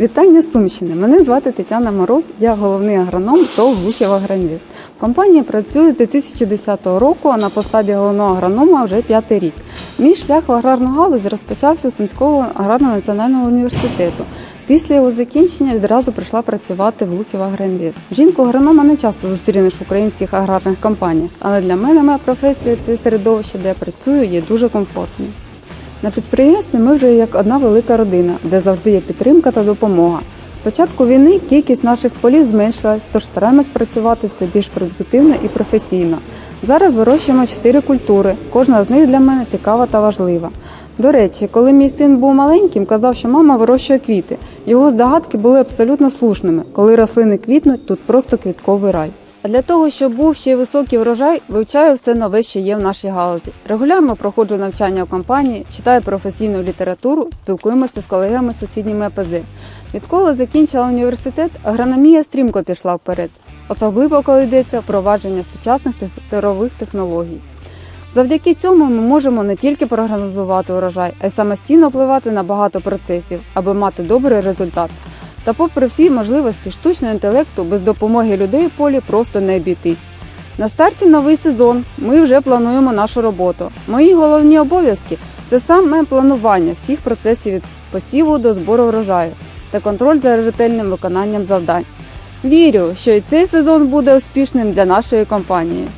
Вітання Сумщини. Мене звати Тетяна Мороз, я головний агроном ТОВ Глухів Агроінвест. Компанія працює з 2010 року, а на посаді головного агронома вже п'ятий рік. Мій шлях в аграрну галузь розпочався з Сумського аграрного національного університету. Після його закінчення відразу прийшла працювати в Лухів Агроінвест. Жінку агронома не часто зустрінеш в українських аграрних компаніях, але для мене моя професія та середовище, де я працюю, є дуже комфортним. На підприємстві ми вже як одна велика родина, де завжди є підтримка та допомога. З початку війни кількість наших полів зменшилась, тож стараємось працювати все більш продуктивно і професійно. Зараз вирощуємо чотири культури. Кожна з них для мене цікава та важлива. До речі, коли мій син був маленьким, казав, що мама вирощує квіти. Його здогадки були абсолютно слушними. Коли рослини квітнуть, тут просто квітковий рай. Для того, щоб був ще високий врожай, вивчаю все нове, що є в нашій галузі. Регулярно проходжу навчання в компанії, читаю професійну літературу, спілкуємося з колегами з сусідніми АПЗ. Відколи закінчила університет, агрономія стрімко пішла вперед, особливо коли йдеться впровадження сучасних цифрових технологій. Завдяки цьому ми можемо не тільки прогнозувати урожай, а й самостійно впливати на багато процесів, аби мати добрий результат. Та попри всі можливості штучного інтелекту без допомоги людей в полі просто не обійтись. На старті новий сезон. Ми вже плануємо нашу роботу. Мої головні обов'язки це саме планування всіх процесів від посіву до збору врожаю та контроль за ретельним виконанням завдань. Вірю, що і цей сезон буде успішним для нашої компанії.